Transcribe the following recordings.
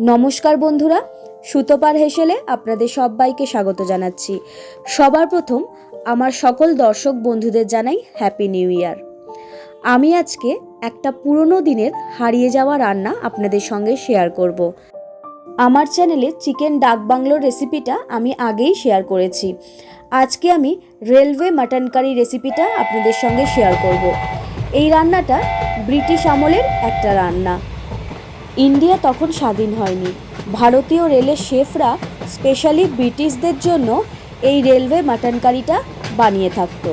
নমস্কার বন্ধুরা, সুতোপার হেসেলে আপনাদের সবাইকে স্বাগত জানাচ্ছি সবার প্রথম আমার সকল দর্শক বন্ধুদের জানাই হ্যাপি নিউ ইয়ার আমি আজকে একটা পুরনো দিনের হারিয়ে যাওয়া রান্না আপনাদের সঙ্গে শেয়ার করব। আমার চ্যানেলে চিকেন ডাক বাংলোর রেসিপিটা আমি আগেই শেয়ার করেছি আজকে আমি রেলওয়ে মাটন কারি রেসিপিটা আপনাদের সঙ্গে শেয়ার করব। এই রান্নাটা ব্রিটিশ আমলের একটা রান্না ইন্ডিয়া তখন স্বাধীন হয়নি। ভারতীয় রেলের শেফরা, স্পেশালি ব্রিটিশদের জন্য, এই রেলওয়ে মাটন কারিটা বানিয়ে থাকতো।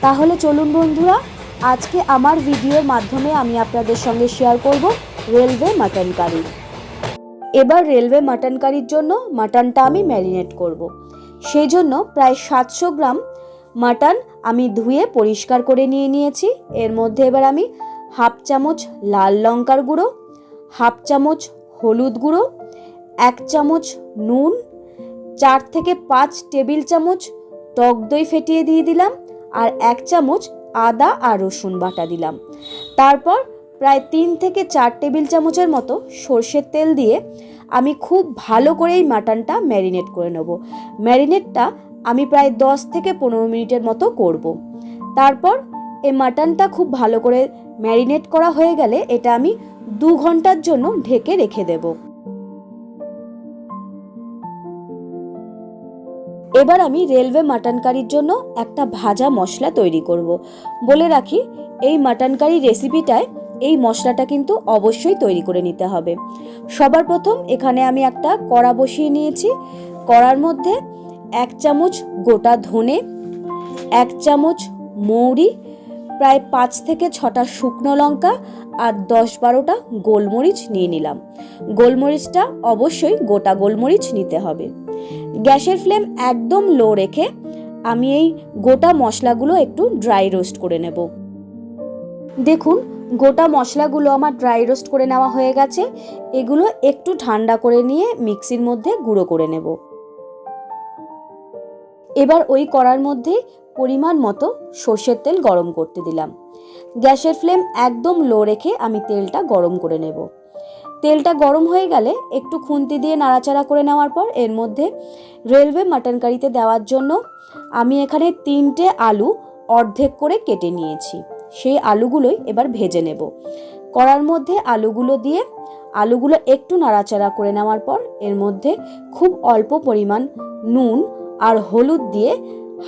তাহলে চলুন বন্ধুরা, আজকে আমার ভিডিওর মাধ্যমে আমি আপনাদের সঙ্গে শেয়ার করব রেলওয়ে মাটন কারি এবার রেলওয়ে মাটন কারির জন্য মাটনটা আমি ম্যারিনেট করব। সেই জন্য প্রায় সাতশো গ্রাম মাটন আমি ধুয়ে পরিষ্কার করে নিয়ে নিয়েছি। এর মধ্যে এবার আমি হাফ চামচ লাল লঙ্কার গুঁড়ো হাফ চামচ হলুদ গুঁড়ো, এক চামচ নুন, চার থেকে পাঁচ টেবিল চামচ টক দই ফেটিয়ে দিয়ে দিলাম আর এক চামচ আদা আর রসুন বাটা দিলাম তারপর প্রায় তিন থেকে চার টেবিল চামচের মতো সর্ষের তেল দিয়ে আমি খুব ভালো করে এই মাটনটা ম্যারিনেট করে নেব ম্যারিনেটটা আমি প্রায় দশ থেকে পনেরো মিনিটের মতো করব। তারপর এই মাটনটা খুব ভালো করে ম্যারিনেট করা হয়ে গেলে এটা আমি দু ঘণ্টার জন্য ঢেকে রেখে দেব। এবার আমি রেলওয়ে মাটন কারির জন্য একটা ভাজা মশলা তৈরি করব। বলে রাখি, এই মাটন কারি রেসিপিটায় এই মশলাটা কিন্তু অবশ্যই তৈরি করে নিতে হবে। সবার প্রথম এখানে আমি একটা কড়া বসিয়ে নিয়েছি। কড়ার মধ্যে এক চামচ গোটা ধনে, এক চামচ মৌরি প্রায় পাঁচ থেকে ছটা শুকনো লঙ্কা আর দশ বারোটা গোলমরিচ নিয়ে নিলাম। গোলমরিচটা অবশ্যই গোটা গোলমরিচ নিতে হবে। গ্যাসের ফ্লেম একদম লো রেখে আমি এই গোটা মশলাগুলো একটু ড্রাই রোস্ট করে নেব। দেখুন, গোটা মশলাগুলো আমার ড্রাই রোস্ট করে নেওয়া হয়ে গেছে। এগুলো একটু ঠান্ডা করে নিয়ে মিক্সির মধ্যে গুঁড়ো করে নেব। এবার ওই কড়ার মধ্যে পরিমাণ মতো সর্ষের তেল গরম করতে দিলাম। গ্যাসের ফ্লেম একদম লো রেখে আমি তেলটা গরম করে নেব। তেলটা গরম হয়ে গেলে একটু খুন্তি দিয়ে নাড়াচাড়া করে নেওয়ার পর এর মধ্যে রেলওয়ে মাটন কারিতে দেওয়ার জন্য আমি এখানে তিনটে আলু অর্ধেক করে কেটে নিয়েছি। সেই আলুগুলোই এবার ভেজে নেব। কড়ার মধ্যে আলুগুলো দিয়ে আলুগুলো একটু নাড়াচাড়া করে নেওয়ার পর এর মধ্যে খুব অল্প পরিমাণ নুন আর হলুদ দিয়ে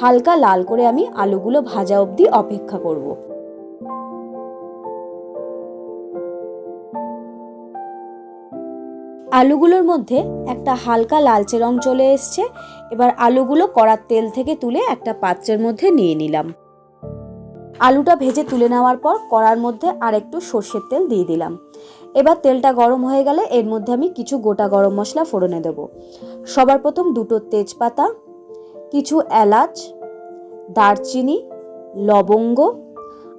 হালকা লাল করে আমি আলুগুলো ভাজা অবধি অপেক্ষা করব। আলুগুলোর মধ্যে একটা হালকা লালচে রং চলে এসছে। এবার আলুগুলো কড়ার তেল থেকে তুলে একটা পাত্রের মধ্যে নিয়ে নিলাম। আলুটা ভেজে তুলে নেওয়ার পর কড়ার মধ্যে আর একটু সর্ষের তেল দিয়ে দিলাম। এবার তেলটা গরম হয়ে গেলে এর মধ্যে আমি কিছু গোটা গরম মশলা ফোড়নে দেব। সবার প্রথম দুটো তেজপাতা কিছু এলাচ, দারচিনি, লবঙ্গ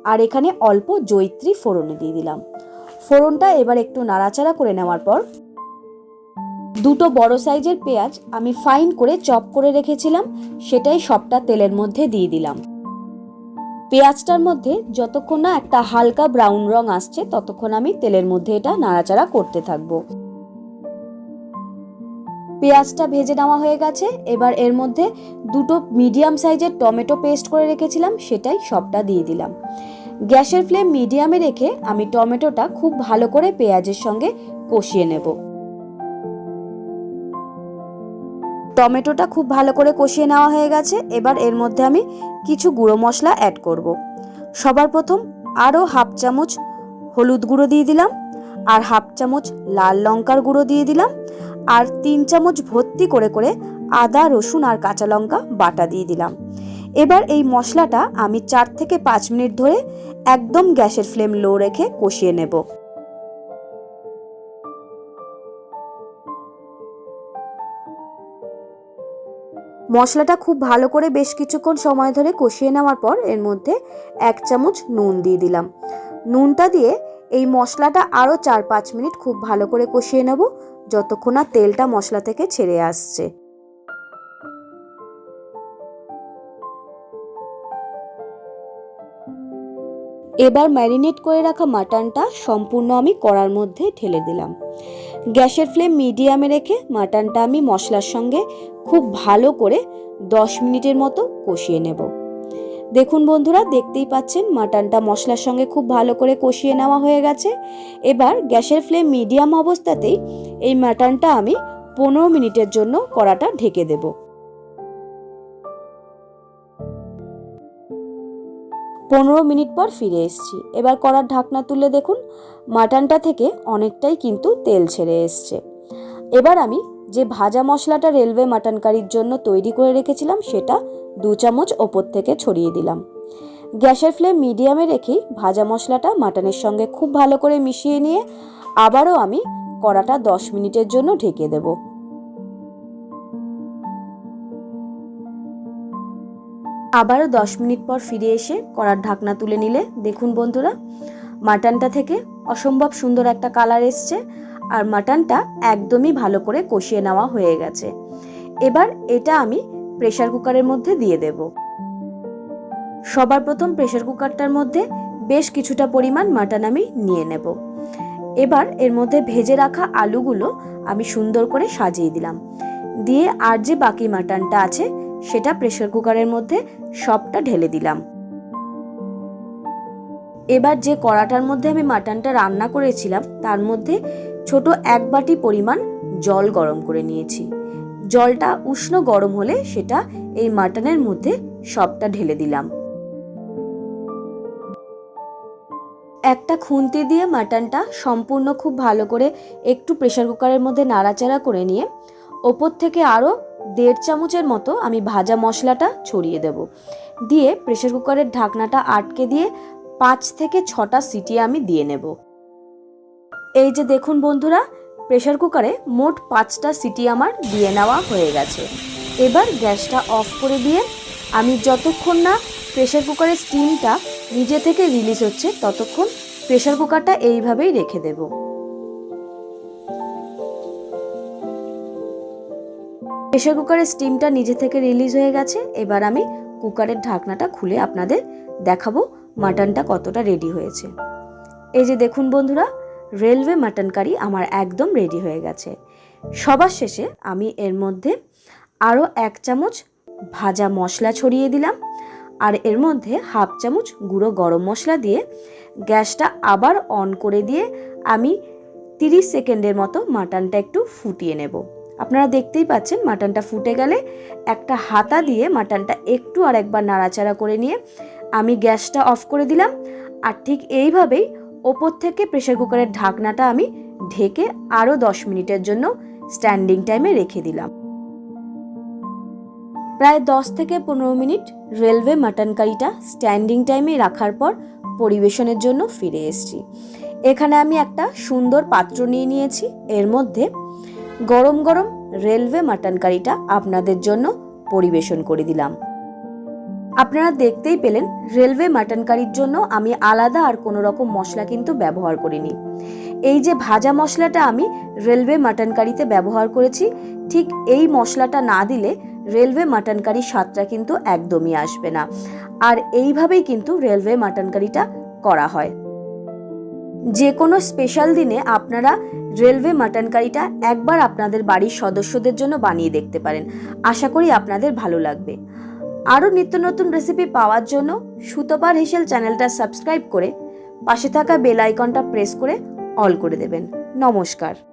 আর এখানে অল্প জৈত্রী ফোড়নে দিয়ে দিলাম। ফোড়নটা এবার একটু নাড়াচাড়া করে নেওয়ার পর দুটো বড় সাইজের পেঁয়াজ আমি ফাইন করে চপ করে রেখেছিলাম, সেটাই সবটা তেলের মধ্যে দিয়ে দিলাম। পেঁয়াজটার মধ্যে যতক্ষণ না একটা হালকা ব্রাউন রং আসছে, ততক্ষণ আমি তেলের মধ্যে এটা নাড়াচাড়া করতে থাকব। পেঁয়াজটা ভেজে নেওয়া হয়ে গেছে। এবার এর মধ্যে দুটো মিডিয়াম সাইজের টমেটো পেস্ট করে রেখেছিলাম, সেটাই সবটা দিয়ে দিলাম। গ্যাসের ফ্লেম মিডিয়ামে রেখে আমি টমেটোটা খুব ভালো করে পেঁয়াজের সঙ্গে কষিয়ে নেব। টমেটোটা খুব ভালো করে কষিয়ে নেওয়া হয়ে গেছে। এবার এর মধ্যে আমি কিছু গুঁড়ো মশলা অ্যাড করব। সবার প্রথম আরও হাফ চামচ হলুদ গুঁড়ো দিয়ে দিলাম, আর হাফ চামচ লাল লঙ্কার গুঁড়ো দিয়ে দিলাম। আর তিন চামচ ভর্তি করে করে আদা, রসুন আর কাঁচা লঙ্কা বাটা দিয়ে দিলাম। এবার এই মশলাটা আমি চার থেকে পাঁচ মিনিট ধরে একদম গ্যাসের ফ্লেম লো রেখে কষিয়ে নেব। মশলাটা খুব ভালো করে বেশ কিছুক্ষণ সময় ধরে কষিয়ে নেওয়ার পর এর মধ্যে এক চামচ নুন দিয়ে দিলাম। নুনটা দিয়ে এই মশলাটা আরও চার পাঁচ মিনিট খুব ভালো করে কষিয়ে নেব। যতক্ষণ না তেলটা মশলা থেকে ছেড়ে আসছে। এবার ম্যারিনেট করে রাখা মাটনটা সম্পূর্ণ আমি কড়ার মধ্যে ঢেলে দিলাম। গ্যাসের ফ্লেম মিডিয়ামে রেখে মাটনটা আমি মশলার সঙ্গে খুব ভালো করে দশ মিনিটের মতো কষিয়ে নেব। দেখুন বন্ধুরা, দেখতেই পাচ্ছেন মাটনটা মশলার সঙ্গে খুব ভালো করে কষিয়ে নেওয়া হয়ে গেছে। এবার গ্যাসের ফ্লেম মিডিয়াম অবস্থাতেই এই মাটনটা আমি পনেরো মিনিটের জন্য কড়াটা ঢেকে দেব। পনেরো মিনিট পর ফিরে এসেছি। এবার কড়ার ঢাকনা তুলে দেখুন মাটনটা থেকে অনেকটাই কিন্তু তেল ছেড়ে এসছে। এবার আমি যে ভাজা মশলাটা রেলওয়ে মাটন কারির জন্য তৈরি করে রেখেছিলাম, সেটা দু চামচ ওপর থেকে ছড়িয়ে দিলাম। গ্যাসের ফ্লেম মিডিয়ামে রেখেই ভাজা মশলাটা মাটনের সঙ্গে খুব ভালো করে মিশিয়ে নিয়ে আবারও আমি কড়াটা দশ মিনিটের জন্য ঢেকে দেব। আবারও দশ মিনিট পর ফিরে এসে কড়ার ঢাকনা তুলে নিলে, দেখুন বন্ধুরা, মাটনটা থেকে অসম্ভব সুন্দর একটা কালার এসছে আর মাটনটা একদমই ভালো করে কষিয়ে নেওয়া হয়ে গেছে। এবার এটা আমি প্রেশার কুকারের মধ্যে দিয়ে দেব। সবার প্রথম প্রেশার কুকারটার মধ্যে বেশ কিছুটা পরিমাণ মাটন আমি নিয়ে নেব। এবার এর মধ্যে ভেজে রাখা আলুগুলো আমি সুন্দর করে সাজিয়ে দিলাম। দিয়ে আর যে বাকি মাটনটা আছে, সেটা প্রেশার কুকারের মধ্যে সবটা ঢেলে দিলাম। এবার যে কড়াটার মধ্যে আমি মাটনটা রান্না করেছিলাম, তার মধ্যে ছোট এক বাটি পরিমাণ জল গরম করে নিয়েছি। জলটা উষ্ণ গরম হলে সেটা এই মাটনের মধ্যে সবটা ঢেলে দিলাম। একটা খুন্তি দিয়ে মাটনটা সম্পূর্ণ খুব ভালো করে একটু প্রেশার কুকারের মধ্যে নাড়াচাড়া করে নিয়ে ওপর থেকে আরও দেড় চামচের মতো আমি ভাজা মশলাটা ছড়িয়ে দেব। দিয়ে প্রেশার কুকারের ঢাকনাটা আটকে দিয়ে পাঁচ থেকে ছটা সিটি আমি দিয়ে নেব। এই যে দেখুন বন্ধুরা প্রেশার কুকারে মোট পাঁচটা সিটি আমার দিয়ে নেওয়া হয়ে গেছে। এবার গ্যাসটা অফ করে দিয়ে আমি যতক্ষণ না প্রেশার কুকারের স্টিমটা নিজে থেকে রিলিজ হচ্ছে, ততক্ষণ প্রেশার কুকারটা এইভাবেই রেখে দেব। প্রেশার কুকারের স্টিমটা নিজে থেকে রিলিজ হয়ে গেছে, এবার আমি কুকারের ঢাকনাটা খুলে আপনাদের দেখাবো মাটনটা কতটা রেডি হয়েছে। এই যে দেখুন বন্ধুরা রেলওয়ে মাটন কারি আমার একদম রেডি হয়ে গেছে। সবার শেষে আমি এর মধ্যে আরও এক চামচ ভাজা মশলা ছড়িয়ে দিলাম। আর এর মধ্যে হাফ চামচ গুঁড়ো গরম মশলা দিয়ে গ্যাসটা আবার অন করে দিয়ে আমি তিরিশ সেকেন্ডের মতো মাটনটা একটু ফুটিয়ে নেব। আপনারা দেখতেই পাচ্ছেন মাটনটা ফুটে গেলে একটা হাতা দিয়ে মাটনটা একটু আর একবার নাড়াচাড়া করে নিয়ে আমি গ্যাসটা অফ করে দিলাম। আর ঠিক এইভাবেই ওপর থেকে প্রেশার কুকারের ঢাকনাটা আমি ঢেকে আরও দশ মিনিটের জন্য স্ট্যান্ডিং টাইমে রেখে দিলাম। প্রায় দশ থেকে পনেরো মিনিট রেলওয়ে মাটন কারিটা স্ট্যান্ডিং টাইমে রাখার পর পরিবেশনের জন্য ফিরে এসেছি। এখানে আমি একটা সুন্দর পাত্র নিয়ে নিয়েছি। এর মধ্যে গরম গরম রেলওয়ে মাটন কারিটা আপনাদের জন্য পরিবেশন করে দিলাম। আপনারা দেখতেই পেলেন, রেলওয়ে মাটন কারির জন্য আমি আলাদা আর কোনো রকম মশলা কিন্তু ব্যবহার করিনি। এই যে ভাজা মশলাটা আমি রেলওয়ে মাটন কারিতে ব্যবহার করেছি, ঠিক এই মশলাটা না দিলে রেলওয়ে মাটন স্বাদটা কিন্তু একদমই আসবে না। আর এইভাবেই কিন্তু রেলওয়ে মাটন কারিটা করা হয়। যে কোনো স্পেশাল দিনে আপনারা রেলওয়ে মাটন কারিটা একবার আপনাদের বাড়ির সদস্যদের জন্য বানিয়ে দেখতে পারেন। আশা করি আপনাদের ভালো লাগবে। আরও নিত্য নতুন রেসিপি পাওয়ার জন্য সুতোপার হেসেল চ্যানেলটা সাবস্ক্রাইব করে পাশে থাকা বেল আইকনটা প্রেস করে অল করে দেবেন। নমস্কার।